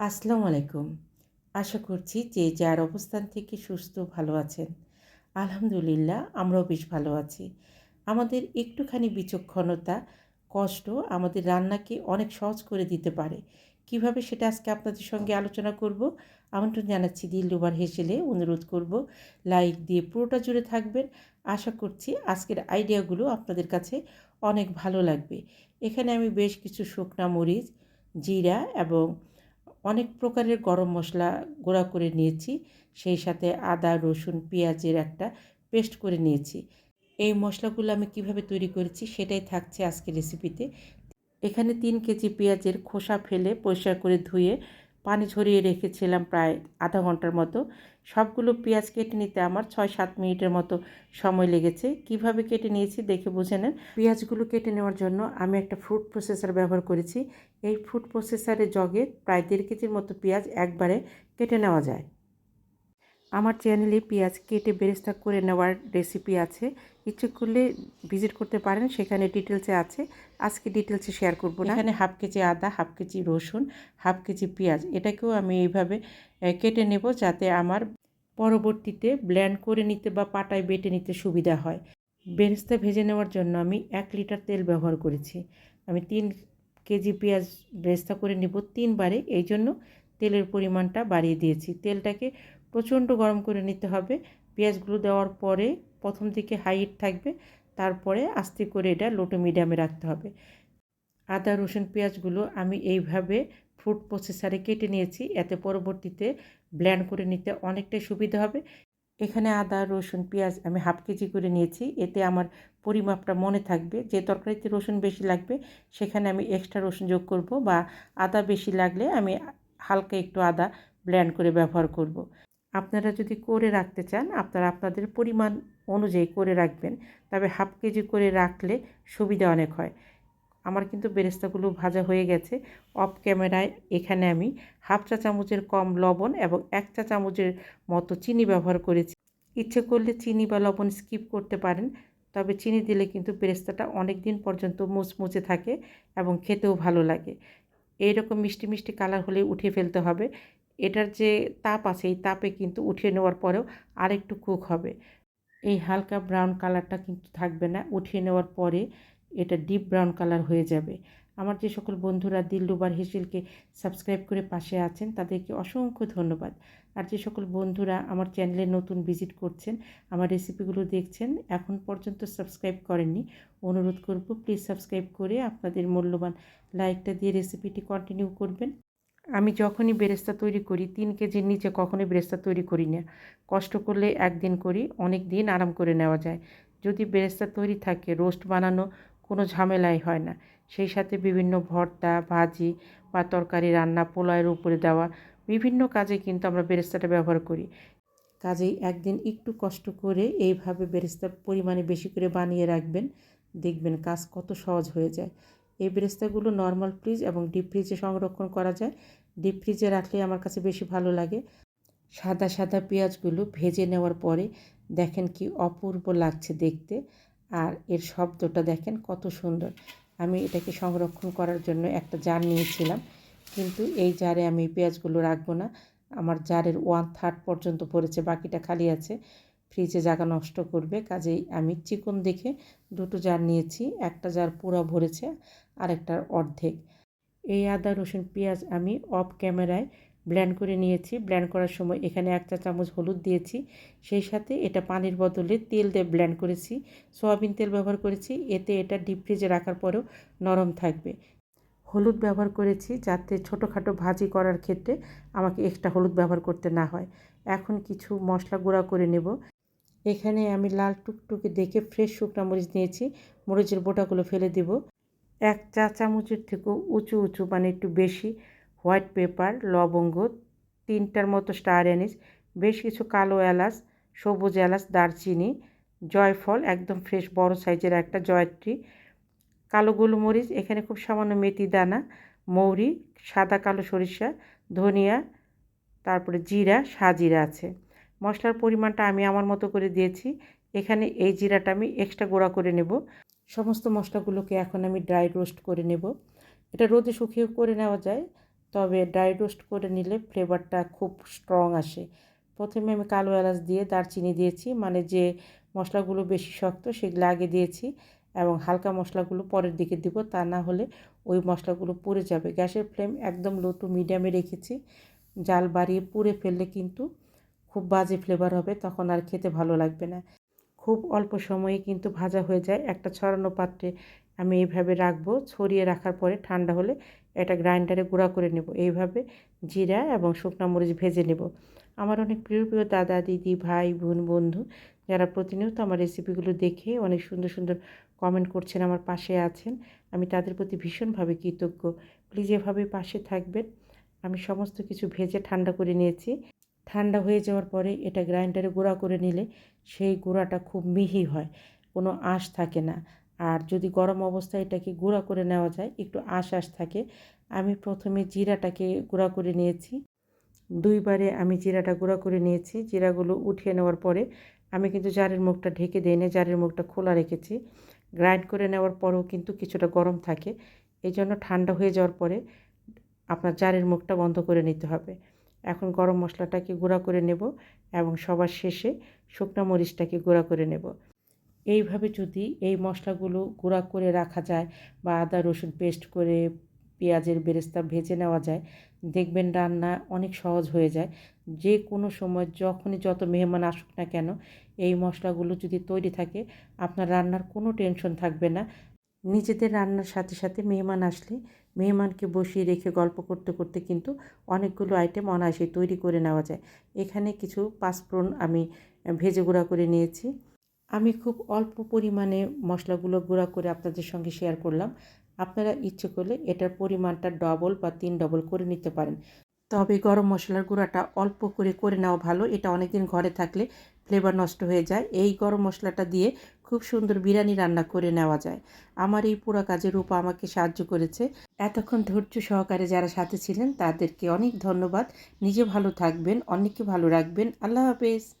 আসসালামু আলাইকুম। আশা করছি যে যার অবস্থান থেকে সুস্থ, ভালো আছেন। আলহামদুলিল্লাহ, আমরাও বেশ ভালো আছি। আমাদের একটুখানি বিচক্ষণতা, কষ্ট আমাদের রান্নাকে অনেক সহজ করে দিতে পারে। কীভাবে সেটা আজকে আপনাদের সঙ্গে আলোচনা করব? আমন্ত্রণ জানাচ্ছি দিলরুবার হেসেলে অনুরোধ করব, লাইক দিয়ে পুরোটা জুড়ে থাকবেন। আশা করছি আজকের আইডিয়াগুলো আপনাদের কাছে অনেক ভালো লাগবে। এখানে আমি বেশ কিছু শুকনা মরিচ, জিরা এবং অনেক প্রকারের গরম মশলা গুঁড়া করে নিয়েছি। সেই সাথে আদা, রসুন, পেঁয়াজের একটা পেস্ট করে নিয়েছি। এই মশলাগুলো আমি কীভাবে তৈরি করেছি সেটাই থাকছে আজকে রেসিপিতে এখানে তিন কেজি পেঁয়াজের খোসা ফেলে পরিষ্কার করে ধুয়ে পানি ঝরিয়ে রেখেছিলাম প্রায় আধা ঘণ্টার মতো। সবগুলো পেঁয়াজ কেটে নিতে আমার ছয় সাত মিনিটের মতো সময় লেগেছে। কীভাবে কেটে নিয়েছি দেখে বুঝে নেন। পেঁয়াজগুলো কেটে নেওয়ার জন্য আমি একটা ফ্রুট প্রসেসার ব্যবহার করেছি। এই ফ্রুট প্রসেসারে জগে প্রায় দেড় কেজির মতো পেঁয়াজ একবারে কেটে নেওয়া যায়। আমার চ্যানেলে পেঁয়াজ কেটে বেরেস্তা করে নেওয়ার রেসিপি আছে। ইচ্ছে করলে ভিজিট করতে পারেন, সেখানে ডিটেলসে আছে। আজকে ডিটেলসে শেয়ার করব না। এখানে হাফ কেজি আদা হাফ কেজি রসুন হাফ কেজি পেঁয়াজ, এটাকেও আমি এইভাবে কেটে নেব যাতে আমার পরবর্তীতে ব্ল্যান্ড করে নিতে বা পাটায় বেটে নিতে সুবিধা হয়। বেরেস্তা ভেজে নেওয়ার জন্য আমি এক লিটার তেল ব্যবহার করেছি। আমি তিন কেজি পেঁয়াজ বেরেস্তা করে নেব তিনবারে এই জন্য তেলের পরিমাণটা বাড়িয়ে দিয়েছি। তেলটাকে প্রচণ্ড গরম করে নিতে হবে। পেঁয়াজগুলো দেওয়ার পরে প্রথম দিকে হাইট থাকবে, তারপরে আস্তে করে এটা লোটো মিডিয়ামে রাখতে হবে। আদা, রসুন, পেঁয়াজগুলো আমি এইভাবে ফ্রুট প্রসেসারে কেটে নিয়েছি, এতে পরবর্তীতে ব্ল্যান্ড করে নিতে অনেকটাই সুবিধা হবে। এখানে আদা, রসুন, পেঁয়াজ আমি হাফ কেজি করে নিয়েছি, এতে আমার পরিমাপটা মনে থাকবে। যে তরকারিতে রসুন বেশি লাগবে, সেখানে আমি এক্সট্রা রসুন যোগ করব বা আদা বেশি লাগলে আমি হালকা একটু আদা ব্ল্যান্ড করে ব্যবহার করব। আপনারা যদি করে রাখতে চান, আপনারা আপনাদের পরিমাণ অনুযায়ী করে রাখবেন। তবে হাফ কেজি করে রাখলে সুবিধা অনেক হয়। আমার কিন্তু বেরেস্তাগুলো ভাজা হয়ে গেছে। অফ ক্যামেরায় এখানে আমি হাফ চা চামচের কম লবণ এবং এক চা চামচের মতো চিনি ব্যবহার করেছি। ইচ্ছে করলে চিনি বা লবণ স্কিপ করতে পারেন, তবে চিনি দিলে কিন্তু বেরেস্তাটা অনেক দিন পর্যন্ত মুচমুচে থাকে এবং খেতেও ভালো লাগে। এইরকম মিষ্টি মিষ্টি কালার হলে উঠিয়ে ফেলতে হবে। এটার যে তাপ আছে, এই তাপে কিন্তু উঠিয়ে নেওয়ার পরেও আরেকটু কুক হবে। এই হালকা ব্রাউন কালারটা কিন্তু থাকবে না, উঠিয়ে নেওয়ার পরে এটা ডিপ ব্রাউন কালার হয়ে যাবে। আমার যে সকল বন্ধুরা দিল্লুবার হেসেলকে সাবস্ক্রাইব করে পাশে আছেন, তাদেরকে অসংখ্য ধন্যবাদ। আর যে সকল বন্ধুরা আমার চ্যানেলে নতুন ভিজিট করছেন, আমার রেসিপিগুলো দেখছেন, এখন পর্যন্ত সাবস্ক্রাইব করেননি, অনুরোধ করব প্লিজ সাবস্ক্রাইব করে আপনাদের মূল্যবান লাইকটা দিয়ে রেসিপিটি কন্টিনিউ করবেন। আমি যখনই বেরেস্তা তৈরি করি, তিন কেজির নিচে কখনোই বেরেস্তা তৈরি করি না। কষ্ট করলে একদিন করি, অনেক দিন আরাম করে নেওয়া যায়। যদি বেরেস্তা তৈরি থাকে, রোস্ট বানানো কোনো ঝামেলাই হয় না। সেই সাথে বিভিন্ন ভর্তা, ভাজি বা তরকারি রান্না পোলাওয়ের উপরে দেওয়া বিভিন্ন কাজে কিন্তু আমরা বেরেস্তাটা ব্যবহার করি। কাজেই একদিন একটু কষ্ট করে এইভাবে বেরেস্তার পরিমাণে বেশি করে বানিয়ে রাখবেন। দেখবেন কাজ কত সহজ হয়ে যায়। এই বেরেস্তাগুলো নর্মাল ফ্রিজ এবং ডিপ ফ্রিজে সংরক্ষণ করা যায়। ডিপ ফ্রিজে রাখলে আমার কাছে বেশি ভালো লাগে। সাদা সাদা পেঁয়াজগুলো ভেজে নেওয়ার পরে দেখেন কি অপূর্ব লাগছে দেখতে। আর এর শব্দটা দেখেন কত সুন্দর। আমি এটাকে সংরক্ষণ করার জন্য একটা জার নিয়েছিলাম। কিন্তু এই জারে আমি পেঁয়াজগুলো রাখব না। আমার জারের ওয়ান থার্ড পর্যন্ত পড়েছে, বাকিটা খালি আছে। ফ্রিজে জায়গা নষ্ট করবে। কাজেই আমি চিকন দেখে দুটো জার নিয়েছি, একটা জার পুরো ভরেছে, আরেকটার অর্ধেক। এই আদা, রসুন, পেঁয়াজ আমি অফ ক্যামেরায় ব্ল্যান্ড করে নিয়েছি। ব্ল্যান্ড করার সময় এখানে এক চা চামচ হলুদ দিয়েছি। সেই সাথে এটা পানির বদলে তেল দিয়ে ব্ল্যান্ড করেছি। সয়াবিন তেল ব্যবহার করেছি। এতে এটা ডিপ ফ্রিজে রাখার পরেও নরম থাকবে। হলুদ ব্যবহার করেছি যাতে ছোটোখাটো ভাজি করার ক্ষেত্রে আমাকে এক্সট্রা হলুদ ব্যবহার করতে না হয়। এখন কিছু মশলা গুঁড়া করে নেব। এখানে আমি লাল টুকটুকে দেখে ফ্রেশ শুকনা মরিচ নিয়েছি। মরিচের বোটাগুলো ফেলে দেব। এক চা চামচের থেকেও উঁচু উঁচু মানে একটু বেশি, হোয়াইট পেপার, লবঙ্গ, তিনটার মতো স্টার অ্যানিস বেশ কিছু কালো এলাচ, সবুজ এলাচ, দারচিনি, জয়ফল, একদম ফ্রেশ বড় সাইজের একটা জয়ত্রী, কালো গোলমরিচ, এখানে খুব সামান্য মেথি দানা, মৌরি, সাদা কালো সরিষা, ধনিয়া, তারপরে জিরা, সাজিরা আছে। মশলার পরিমাণটা আমি আমার মতো করে দিয়েছি। এখানে এই জিরাটা আমি এক্সট্রা গুঁড়া করে নেব। সমস্ত মশলাগুলোকে এখন আমি ড্রাই রোস্ট করে নেব। এটা রোদে শুকিয়ে করে নেওয়া যায়, তবে ড্রাই রোস্ট করে নিলে ফ্লেভারটা খুব স্ট্রং আসে। প্রথমে আমি কালো এলাচ দিয়ে দারচিনি দিয়েছি মানে যে মশলাগুলো বেশি শক্ত সেগুলো আগে দিয়েছি এবং হালকা মশলাগুলো পরের দিকে দিব, তা না হলে ওই মশলাগুলো পুড়ে যাবে। গ্যাসের ফ্লেম একদম লো টু মিডিয়ামে রেখেছি। জাল বাড়িয়ে পুড়ে ফেললে কিন্তু খুব বাজে ফ্লেভার হবে, তখন আর খেতে ভালো লাগবে না। খুব অল্প সময়ে কিন্তু ভাজা হয়ে যায়। একটা ছড়ানো পাত্রে আমি এইভাবে রাখব। ছড়িয়ে রাখার পরে ঠান্ডা হলে এটা গ্রাইন্ডারে গুঁড়া করে নেব। এইভাবে জিরা এবং শুকনো মরিচ ভেজে নেব। আমার অনেক প্রিয় প্রিয় দাদা, দিদি, ভাই, বোন, বন্ধু, যারা প্রতিনিয়ত আমার রেসিপিগুলো দেখে অনেক সুন্দর সুন্দর কমেন্ট করছেন, আমার পাশে আছেন। আমি তাদের প্রতি ভীষণভাবে কৃতজ্ঞ। প্লিজ এভাবে পাশে থাকবেন। আমি সমস্ত কিছু ভেজে ঠান্ডা করে নিয়েছি। ঠান্ডা হয়ে যাওয়ার পরে এটা গ্রাইন্ডারে গুঁড়া করে নিলে সেই গুঁড়াটা খুব মিহি হয়, কোনো আঁশ থাকে না। আর যদি গরম অবস্থায় এটাকে গুঁড়া করে নেওয়া যায়, একটু আঁশ আঁশ থাকে, আমি প্রথমে জিরাটাকে গুঁড়া করে নিয়েছি। দুইবারে আমি জিরাটা গুঁড়া করে নিয়েছি, জিরাগুলো উঠিয়ে নেওয়ার পরে আমি কিন্তু জারের মুখটা ঢেকে দিই না জারের মুখটা খোলা রেখেছি। গ্রাইন্ড করে নেওয়ার পরেও কিন্তু কিছুটা গরম থাকে এই জন্য ঠান্ডা হয়ে যাওয়ার পরে আপনার জারের মুখটা বন্ধ করে নিতে হবে। এখন গরম মশলাটাকে গুঁড়া করে নেব এবং সবার শেষে শুকনো মরিচটাকে গুঁড়া করে নেব। এইভাবে যদি এই মশলাগুলো গুঁড়া করে রাখা যায় বা আদা, রসুন পেস্ট করে পেঁয়াজের বেরেস্তা ভেজে নেওয়া যায়, দেখবেন রান্না অনেক সহজ হয়ে যায়। যে কোনো সময় যখনই যত মেহমান আসুক না কেন, এই মশলাগুলো যদি তৈরি থাকে, আপনার রান্নার কোনো টেনশন থাকবে না। নিজেদের রান্নার সাথে সাথে মেহমান আসলে মেহমানকে বসিয়ে রেখে গল্প করতে করতে কিন্তু অনেকগুলো আইটেম অনায়াসে তৈরি করে নেওয়া যায়। এখানে কিছু পাঁচফোড়ন আমি ভেজে গুঁড়া করে নিয়েছি। আমি খুব অল্প পরিমাণে মশলাগুলো গুঁড়া করে আপনাদের সঙ্গে শেয়ার করলাম। আপনারা ইচ্ছে করলে এটার পরিমাণটা ডবল বা তিন ডবল করে নিতে পারেন। তবে গরম মশলার গুঁড়াটা অল্প করে করে নেওয়া ভালো। এটা অনেকদিন ঘরে থাকলে ফ্লেভার নষ্ট হয়ে যায়। এই গরম মশলাটা দিয়ে খুব সুন্দর বিরিয়ানি রান্না করে নেওয়া যায়। আমার এই পুরা কাজে রূপা আমাকে সাহায্য করেছে। এতক্ষণ ধৈর্য সহকারে যারা সাথে ছিলেন, তাদেরকে অনেক ধন্যবাদ। নিজে ভালো থাকবেন অনেককে ভালো রাখবেন। আল্লাহ হাফেজ।